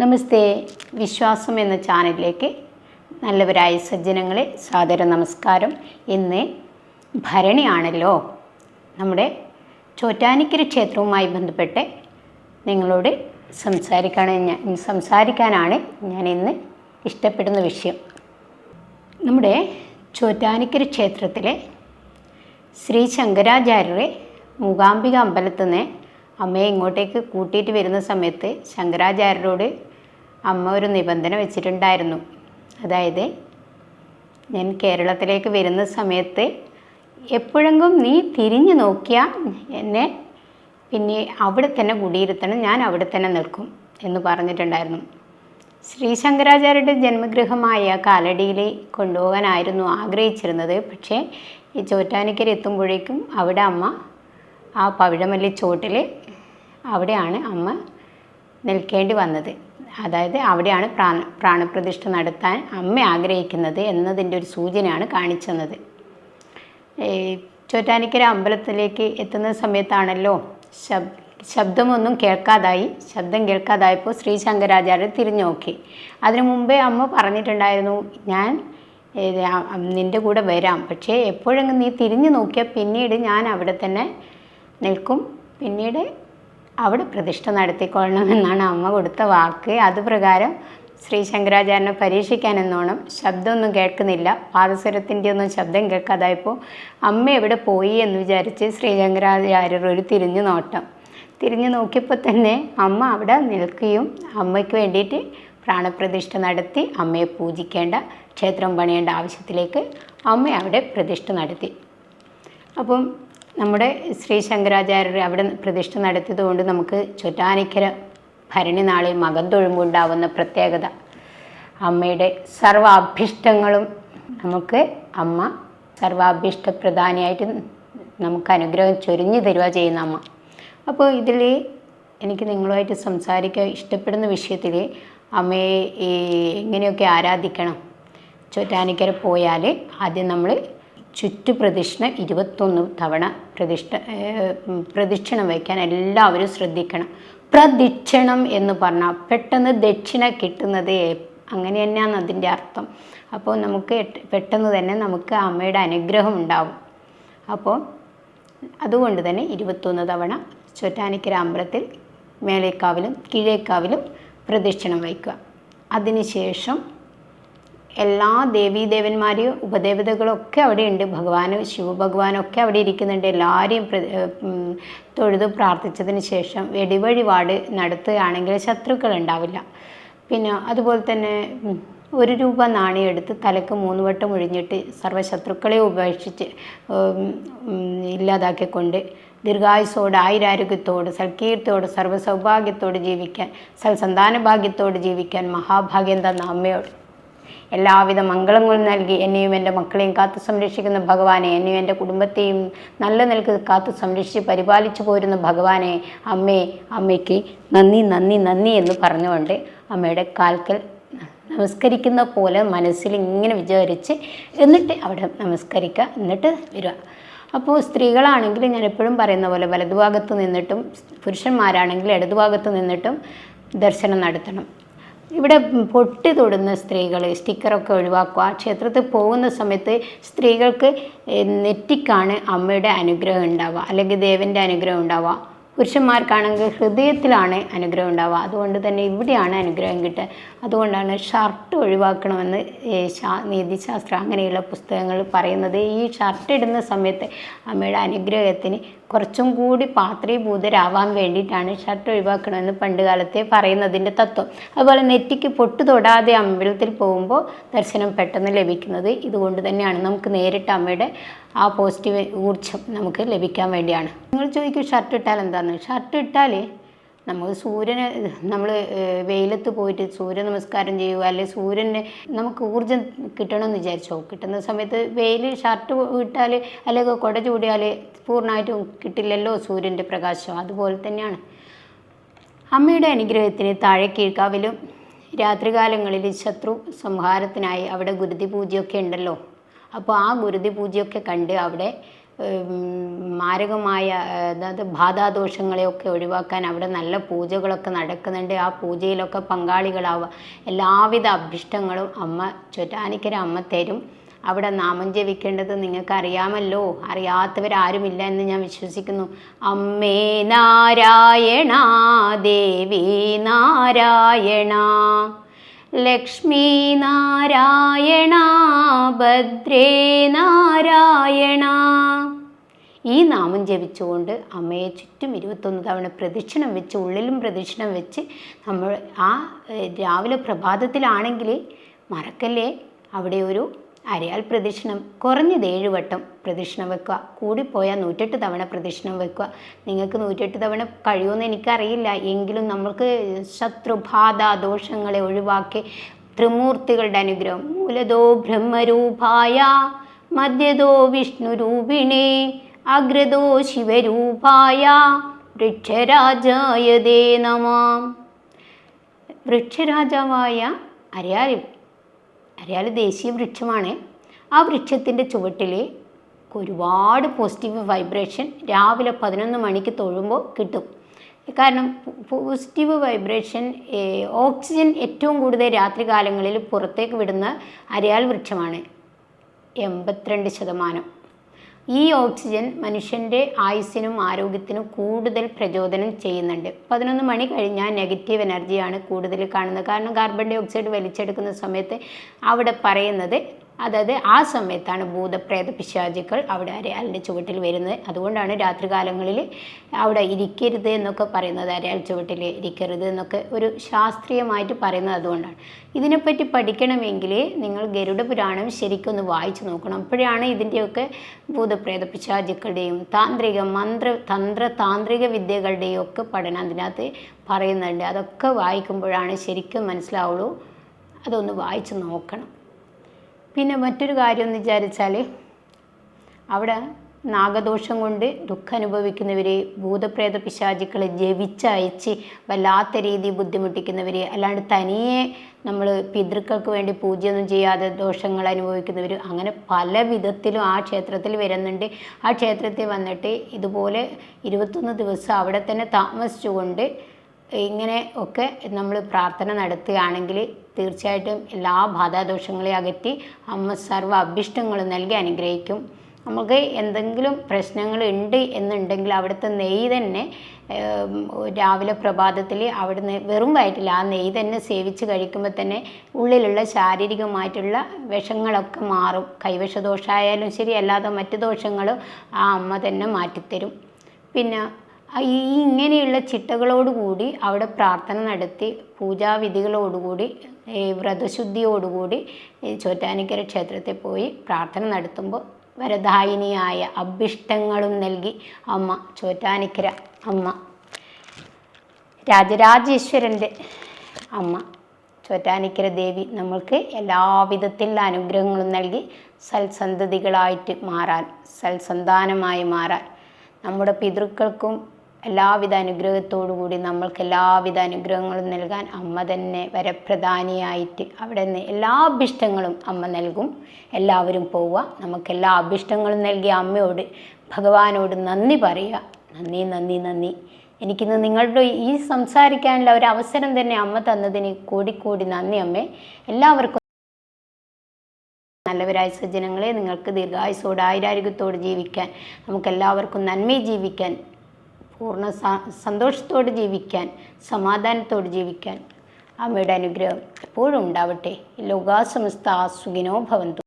നമസ്തേ. വിശ്വാസം എന്ന ചാനലിലേക്ക് നല്ലവരായ സജ്ജനങ്ങളെ സാദര നമസ്കാരം. ഇന്ന് ഭരണിയാണല്ലോ. നമ്മുടെ ചോറ്റാനിക്കര ക്ഷേത്രവുമായി ബന്ധപ്പെട്ട് നിങ്ങളോട് സംസാരിക്കാൻ ഞാൻ സംസാരിക്കാനാണ് ഞാൻ ഇന്ന് ഇഷ്ടപ്പെടുന്ന വിഷയം. നമ്മുടെ ചോറ്റാനിക്കര ക്ഷേത്രത്തിലെ ശ്രീ ശങ്കരാചാര്യരെ മൂകാംബിക അമ്പലത്തിൽ നിന്ന് അമ്മയെ ഇങ്ങോട്ടേക്ക് കൂട്ടിയിട്ട് വരുന്ന സമയത്ത് ശങ്കരാചാര്യരോട് അമ്മ ഒരു നിബന്ധന വെച്ചിട്ടുണ്ടായിരുന്നു. അതായത് ഞാൻ കേരളത്തിലേക്ക് വരുന്ന സമയത്ത് എപ്പോഴെങ്കിലും നീ തിരിഞ്ഞു നോക്കിയാൽ എന്നെ പിന്നെ അവിടെ തന്നെ കുടിയിരുത്തണം ഞാൻ അവിടെ തന്നെ നിൽക്കും എന്ന് പറഞ്ഞിട്ടുണ്ടായിരുന്നു. ശ്രീ ശങ്കരാചാര്യരുടെ ജന്മഗൃഹമായ കാലടിയിൽ കൊണ്ടുപോകാനായിരുന്നു ആഗ്രഹിച്ചിരുന്നത്. പക്ഷേ ഈ ചോറ്റാനിക്കര എത്തുമ്പോഴേക്കും അവിടെ അമ്മ ആ പവിഴമല്ലി ചോട്ടിൽ അവിടെയാണ് അമ്മ നിൽക്കേണ്ടി വന്നത്. അതായത് അവിടെയാണ് പ്രാണ പ്രാണപ്രതിഷ്ഠ നടത്താൻ അമ്മ ആഗ്രഹിക്കുന്നത് എന്നതിന്റെ ഒരു സൂചനയാണ് കാണിച്ചെന്നത്. ചോറ്റാനിക്കര അമ്പലത്തിലേക്ക് എത്തുന്ന സമയത്താണല്ലോ ശബ് ശബ്ദമൊന്നും കേൾക്കാതായി. ശബ്ദം കേൾക്കാതായപ്പോൾ ശ്രീ ശങ്കരാചാര്യർ തിരിഞ്ഞു നോക്കി അതിനു മുമ്പേ അമ്മ പറഞ്ഞിട്ടുണ്ടായിരുന്നു ഞാൻ നിന്റെ കൂടെ വരാം. പക്ഷേ എപ്പോഴെങ്കിലും നീ തിരിഞ്ഞു നോക്കിയാൽ പിന്നീട് ഞാൻ അവിടെ തന്നെ നിൽക്കും. പിന്നീട് അവിടെ പ്രതിഷ്ഠ നടത്തിക്കൊള്ളണം എന്നാണ് അമ്മ കൊടുത്ത വാക്ക്. അതുപ്രകാരം ശ്രീ ശങ്കരാചാര്യനെ പരീക്ഷിക്കാൻ എന്നോണം ശബ്ദമൊന്നും കേൾക്കുന്നില്ല. പാദസ്വരത്തിന്റെ ഒന്നും ശബ്ദം കേൾക്കാതായപ്പോൾ അമ്മ എവിടെ പോയി എന്ന് വിചാരിച്ച് ശ്രീ ശങ്കരാചാര്യർ ഒരു തിരിഞ്ഞു നോട്ടം. തിരിഞ്ഞു നോക്കിയപ്പോൾ തന്നെ അമ്മ അവിടെ നിൽക്കുകയും അമ്മയ്ക്ക് വേണ്ടിയിട്ട് പ്രാണപ്രതിഷ്ഠ നടത്തി അമ്മയെ പൂജിക്കേണ്ട ക്ഷേത്രം പണിയേണ്ട ആവശ്യത്തിലേക്ക് അമ്മ അവിടെ പ്രതിഷ്ഠ നടത്തി. അപ്പം നമ്മുടെ ശ്രീ ശങ്കരാചാര്യർ അവിടെ പ്രതിഷ്ഠ നടത്തിയത് കൊണ്ട് നമുക്ക് ചൊറ്റാനിക്കര ഭരണി നാളിൽ മകൻ തൊഴുമ്പുണ്ടാവുന്ന പ്രത്യേകത. അമ്മയുടെ സർവാഭിഷ്ടങ്ങളും നമുക്ക് അമ്മ സർവാഭിഷ്ട പ്രധാനിയായിട്ട് നമുക്ക് അനുഗ്രഹം ചൊരിഞ്ഞു തരിക ചെയ്യുന്ന അമ്മ. അപ്പോൾ ഇതിൽ എനിക്ക് നിങ്ങളുമായിട്ട് സംസാരിക്കാൻ ഇഷ്ടപ്പെടുന്ന വിഷയത്തിൽ അമ്മയെ എങ്ങനെയൊക്കെ ആരാധിക്കണം? ചോറ്റാനിക്കര പോയാൽ ആദ്യം നമ്മൾ ചുറ്റുപ്രദക്ഷിണ ഇരുപത്തൊന്ന് തവണ പ്രതിഷ്ഠ പ്രദക്ഷിണം വയ്ക്കാൻ എല്ലാവരും ശ്രദ്ധിക്കണം. പ്രദക്ഷിണം എന്ന് പറഞ്ഞാൽ പെട്ടെന്ന് ദക്ഷിണ കിട്ടുന്നത് അങ്ങനെ തന്നെയാണ് അതിന്റെ അർത്ഥം. അപ്പോൾ നമുക്ക് പെട്ടെന്ന് തന്നെ നമുക്ക് അമ്മയുടെ അനുഗ്രഹം ഉണ്ടാവും. അപ്പോൾ അതുകൊണ്ട് തന്നെ ഇരുപത്തൊന്ന് തവണ ചൊറ്റാനിക്കര അമ്പലത്തിൽ മേലേക്കാവിലും കീഴേക്കാവിലും പ്രദക്ഷിണം വയ്ക്കുക. അതിനുശേഷം എല്ലാ ദേവീദേവന്മാരെയും ഉപദേവതകളൊക്കെ അവിടെ ഉണ്ട് ഭഗവാനും ശിവഭഗവാനൊക്കെ അവിടെ ഇരിക്കുന്നുണ്ട്. എല്ലാവരെയും തൊഴുത് പ്രാർത്ഥിച്ചതിന് ശേഷം വെടിവഴിപാട് നടത്തുകയാണെങ്കിൽ ശത്രുക്കൾ ഉണ്ടാവില്ല പിന്നെ അതുപോലെ തന്നെ ഒരു രൂപ നാണയം എടുത്ത് തലക്ക് മൂന്ന് വട്ടം ഒഴിഞ്ഞിട്ട് സർവശത്രുക്കളെ ഉപേക്ഷിച്ച് ഇല്ലാതാക്കിക്കൊണ്ട് ദീർഘായുസോട് ആയുരാരോഗ്യത്തോട് സൽകീർത്തിയോട് സർവസൗഭാഗ്യത്തോട് ജീവിക്കാൻ സൽസന്താന ഭാഗ്യത്തോട് ജീവിക്കാൻ മഹാഭാഗ്യം തന്ന അമ്മയോട് എല്ലാവിധ മംഗളങ്ങളും നൽകി എന്നെയും എന്റെ മക്കളെയും കാത്തു സംരക്ഷിക്കുന്ന ഭഗവാനെ എന്നെയും എന്റെ കുടുംബത്തെയും നല്ല നിലയ്ക്ക് കാത്തു സംരക്ഷിച്ച് പരിപാലിച്ചു പോരുന്ന ഭഗവാനെ അമ്മേ അമ്മയ്ക്ക് നന്ദി നന്ദി നന്ദി എന്ന് പറഞ്ഞുകൊണ്ട് അമ്മയുടെ കാൽക്കൽ നമസ്കരിക്കുന്ന പോലെ മനസ്സിൽ ഇങ്ങനെ വിചാരിച്ച് എന്നിട്ട് അവിടെ നമസ്കരിക്കുക എന്നിട്ട് വരിക. അപ്പോൾ സ്ത്രീകളാണെങ്കിൽ ഞാൻ എപ്പോഴും പറയുന്ന പോലെ വലതുഭാഗത്ത് നിന്നിട്ടും പുരുഷന്മാരാണെങ്കിൽ ഇടതുഭാഗത്ത് നിന്നിട്ടും ദർശനം നടത്തണം. ഇവിടെ പൊട്ടി തൊടുന്ന സ്ത്രീകൾ സ്റ്റിക്കറൊക്കെ ഒഴിവാക്കുക. ക്ഷേത്രത്തിൽ പോകുന്ന സമയത്ത് സ്ത്രീകൾക്ക് നെറ്റിക്കാണ് അമ്മയുടെ അനുഗ്രഹം ഉണ്ടാവുക. അല്ലെങ്കിൽ ദേവന്റെ അനുഗ്രഹം ഉണ്ടാവുക. പുരുഷന്മാർക്കാണെങ്കിൽ ഹൃദയത്തിലാണ് അനുഗ്രഹം ഉണ്ടാവുക. അതുകൊണ്ട് തന്നെ ഇവിടെയാണ് അനുഗ്രഹം കിട്ടുക. അതുകൊണ്ടാണ് ഷർട്ട് ഒഴിവാക്കണമെന്ന് നീതിശാസ്ത്രം അങ്ങനെയുള്ള പുസ്തകങ്ങൾ പറയുന്നത്. ഈ ഷർട്ട് ഇടുന്ന സമയത്ത് അമ്മയുടെ അനുഗ്രഹത്തിന് കുറച്ചും കൂടി പാത്രീഭൂതരാവാൻ വേണ്ടിയിട്ടാണ് ഷർട്ട് ഒഴിവാക്കണമെന്ന് പണ്ട് കാലത്തെ പറയുന്നതിന്റെ തത്വം. അതുപോലെ നെറ്റിക്ക് പൊട്ടു തൊടാതെ അമ്പലത്തിൽ പോകുമ്പോൾ ദർശനം പെട്ടെന്ന് ലഭിക്കുന്നത് ഇതുകൊണ്ട് തന്നെയാണ്. നമുക്ക് നേരിട്ട് അമ്മയുടെ ആ പോസിറ്റീവ് ഊർജം നമുക്ക് ലഭിക്കാൻ വേണ്ടിയാണ്. നിങ്ങൾ ചോദിക്കും ഷർട്ട് ഇട്ടാൽ എന്താണെന്ന് ഷർട്ട് ഇട്ടാൽ നമുക്ക് സൂര്യന് നമ്മൾ വെയിലത്ത് പോയിട്ട് സൂര്യ നമസ്കാരം ചെയ്യുക അല്ലെങ്കിൽ സൂര്യന് നമുക്ക് ഊർജം കിട്ടണമെന്ന് വിചാരിച്ചോ? കിട്ടുന്ന സമയത്ത് വെയിൽ ഷർട്ട് ഇട്ടാൽ അല്ലെങ്കിൽ കുട ചൂടിയാൽ പൂർണമായിട്ടും കിട്ടില്ലല്ലോ സൂര്യന്റെ പ്രകാശം. അതുപോലെ തന്നെയാണ്. അമ്മയുടെ അനുഗ്രഹത്തിന് താഴെ കീഴ്ക്കാവിലും രാത്രികാലങ്ങളിൽ ശത്രു സംഹാരത്തിനായി അവിടെ ഗുരുതി പൂജയൊക്കെ ഉണ്ടല്ലോ. അപ്പോൾ ആ ഗുരുതി പൂജയൊക്കെ കണ്ട് അവിടെ മാരകമായ അതായത് ബാധാദോഷങ്ങളെയൊക്കെ ഒഴിവാക്കാൻ അവിടെ നല്ല പൂജകളൊക്കെ നടക്കുന്നുണ്ട്. ആ പൂജയിലൊക്കെ പങ്കാളികളാവുക. എല്ലാവിധ അഭിഷ്ടങ്ങളും അമ്മ ചൊറ്റാനിക്കര അമ്മ തരും. അവിടെ നാമം ജപിക്കേണ്ടത് നിങ്ങൾക്ക് അറിയാമല്ലോ അറിയാത്തവരാരുമില്ല എന്ന് ഞാൻ വിശ്വസിക്കുന്നു. അമ്മേ നാരായണ ദേവി നാരായണ. ലക്ഷ്മി നാരായണ. ഭദ്രേ നാരായണ ഈ നാമം ജപിച്ചുകൊണ്ട് അമ്മയെ ചുറ്റും ഇരുപത്തൊന്ന് തവണ പ്രദക്ഷിണം വെച്ച് ഉള്ളിലും പ്രദക്ഷിണം വെച്ച് നമ്മൾ ആ രാവിലെ പ്രഭാതത്തിലാണെങ്കിൽ മറക്കല്ലേ? അവിടെ ഒരു അരയാൽ പ്രദക്ഷിണം കുറഞ്ഞത് ഏഴ് വട്ടം പ്രദക്ഷിണം വെക്കുക. കൂടിപ്പോയാൽ നൂറ്റെട്ട് തവണ പ്രദക്ഷിണം വെക്കുക. നിങ്ങൾക്ക് നൂറ്റെട്ട് തവണ കഴിയുമെന്ന് എനിക്കറിയില്ല. എങ്കിലും നമ്മൾക്ക് ശത്രുബാധ ദോഷങ്ങളെ ഒഴിവാക്കി ത്രിമൂർത്തികളുടെ അനുഗ്രഹം. മൂലതോ ബ്രഹ്മരൂപായ മധ്യതോ വിഷ്ണുരൂപിണേ അഗ്രതോ ശിവരൂപായ വൃക്ഷരാജായ ദേ നമാം. വൃക്ഷരാജാവായ അരയാൽ അരയാൽ ദേശീയ വൃക്ഷമാണ്. ആ വൃക്ഷത്തിന്റെ ചുവട്ടിൽ ഒരുപാട് പോസിറ്റീവ് വൈബ്രേഷൻ രാവിലെ പതിനൊന്ന് മണിക്ക് തൊഴുമ്പോൾ കിട്ടും. കാരണം പോസിറ്റീവ് വൈബ്രേഷൻ ഓക്സിജൻ ഏറ്റവും കൂടുതൽ രാത്രി കാലങ്ങളിൽ പുറത്തേക്ക് വിടുന്ന അരയാൽ വൃക്ഷമാണ്. എൺപത്തിരണ്ട് ശതമാനം. ഈ ഓക്സിജൻ മനുഷ്യന്റെ ആയുസ്സിനും ആരോഗ്യത്തിനും കൂടുതൽ പ്രചോദനം ചെയ്യുന്നുണ്ട്. പതിനൊന്ന് മണി കഴിഞ്ഞാൽ നെഗറ്റീവ് എനർജിയാണ് കൂടുതൽ കാണുന്നത്. കാരണം കാർബൺ ഡൈ ഓക്സൈഡ് വലിച്ചെടുക്കുന്ന സമയത്ത് അവിടെ പറയുന്നത് അതായത് ആ സമയത്താണ് ഭൂതപ്രേത പിശാചുക്കൾ അവിടെ അരയാലിന്റെ ചുവട്ടിൽ വരുന്നത്. അതുകൊണ്ടാണ് രാത്രികാലങ്ങളിൽ അവിടെ ഇരിക്കരുത് എന്നൊക്കെ പറയുന്നത്. അരയാൽ ചുവട്ടിൽ ഇരിക്കരുത് എന്നൊക്കെ ഒരു ശാസ്ത്രീയമായിട്ട് പറയുന്നത് അതുകൊണ്ടാണ്. ഇതിനെപ്പറ്റി പഠിക്കണമെങ്കിൽ നിങ്ങൾ ഗരുഡ പുരാണം ശരിക്കൊന്ന് വായിച്ചു നോക്കണം. അപ്പോഴാണ് ഇതിന്റെയൊക്കെ ഭൂതപ്രേത പിശാചുക്കളുടെയും താന്ത്രിക മന്ത്ര തന്ത്ര താന്ത്രിക വിദ്യകളുടെയും ഒക്കെ പഠനം അതിനകത്ത് പറയുന്നുണ്ട്. അതൊക്കെ വായിക്കുമ്പോഴാണ് ശരിക്കും മനസ്സിലാവുള്ളൂ. അതൊന്ന് വായിച്ചു നോക്കണം. പിന്നെ മറ്റൊരു കാര്യം എന്ന് വിചാരിച്ചാൽ അവിടെ നാഗദോഷം കൊണ്ട് ദുഃഖം അനുഭവിക്കുന്നവരെ ഭൂതപ്രേത പിശാചുക്കളെ ജവിച്ചയച്ച് വല്ലാത്ത രീതി ബുദ്ധിമുട്ടിക്കുന്നവർ അല്ലാണ്ട് തനിയെ നമ്മൾ പിതൃക്കൾക്ക് വേണ്ടി പൂജയൊന്നും ചെയ്യാതെ ദോഷങ്ങൾ അനുഭവിക്കുന്നവർ അങ്ങനെ പല വിധത്തിലും ആ ക്ഷേത്രത്തിൽ വരുന്നുണ്ട്. ആ ക്ഷേത്രത്തിൽ വന്നിട്ട് ഇതുപോലെ ഇരുപത്തൊന്ന് ദിവസം അവിടെ തന്നെ താമസിച്ചുകൊണ്ട് ഇങ്ങനെ ഒക്കെ നമ്മൾ പ്രാർത്ഥന നടത്തുകയാണെങ്കിൽ തീർച്ചയായിട്ടും എല്ലാ ബാധാദോഷങ്ങളെയും അകറ്റി അമ്മ സർവ അഭിഷ്ടങ്ങളും നൽകി അനുഗ്രഹിക്കും. നമുക്ക് എന്തെങ്കിലും പ്രശ്നങ്ങൾ ഉണ്ട് എന്നുണ്ടെങ്കിൽ അവിടുത്തെ നെയ്യ് തന്നെ രാവിലെ പ്രഭാതത്തിൽ അവിടുന്ന് വെറും വയറ്റിൽ ആ നെയ്യ് തന്നെ സേവിച്ച് കഴിക്കുമ്പോൾ തന്നെ ഉള്ളിലുള്ള ശാരീരികമായിട്ടുള്ള വിഷങ്ങളൊക്കെ മാറും. കൈവശദോഷമായാലും ശരി അല്ലാതെ മറ്റു ദോഷങ്ങളും ആ അമ്മ തന്നെ മാറ്റിത്തരും. പിന്നെ ഈ ഇങ്ങനെയുള്ള ചിട്ടകളോടുകൂടി അവിടെ പ്രാർത്ഥന നടത്തി പൂജാവിധികളോടുകൂടി വ്രതശുദ്ധിയോടുകൂടി ചോറ്റാനിക്കര ക്ഷേത്രത്തിൽ പോയി പ്രാർത്ഥന നടത്തുമ്പോൾ വരദായിനിയായ അഭിഷ്ടങ്ങളും നൽകി അമ്മ ചോറ്റാനിക്കര അമ്മ. രാജരാജേശ്വരന്റെ അമ്മ ചോറ്റാനിക്കര ദേവി നമ്മൾക്ക് എല്ലാവിധത്തിലുള്ള അനുഗ്രഹങ്ങളും നൽകി സൽസന്തതികളായിട്ട് മാറാൻ സൽസന്താനമായി മാറാൻ. നമ്മുടെ പിതൃക്കൾക്കും എല്ലാവിധ അനുഗ്രഹത്തോടു കൂടി നമ്മൾക്ക് എല്ലാവിധ അനുഗ്രഹങ്ങളും നൽകാൻ അമ്മ തന്നെ വരപ്രധാനിയായിട്ട് അവിടെ നിന്ന് എല്ലാ അഭിഷ്ടങ്ങളും അമ്മ നൽകും. എല്ലാവരും പോവുക. നമുക്ക് എല്ലാ അഭിഷ്ടങ്ങളും നൽകിയ അമ്മയോട് ഭഗവാനോട് നന്ദി പറയുക. നന്ദി നന്ദി നന്ദി. എനിക്കിന്ന് നിങ്ങളുടെ ഈ സംസാരിക്കാനുള്ള ഒരു അവസരം തന്നെ അമ്മ തന്നതിന് കൂടിക്കൂടി നന്ദി അമ്മേ. എല്ലാവർക്കും നല്ലവരായ സജ്ജനങ്ങളെ നിങ്ങൾക്ക് ദീർഘായുസോട് ആയിരാരോഗ്യത്തോട് ജീവിക്കാൻ നമുക്കെല്ലാവർക്കും നന്മയെ ജീവിക്കാൻ പൂർണ സന്തോഷത്തോട് ജീവിക്കാൻ സമാധാനത്തോടെ ജീവിക്കാൻ. അമ്മയുടെ അനുഗ്രഹം എപ്പോഴും ഉണ്ടാവട്ടെ. ലോകാസമസ്ത സുഖിനോ ഭവന്തു.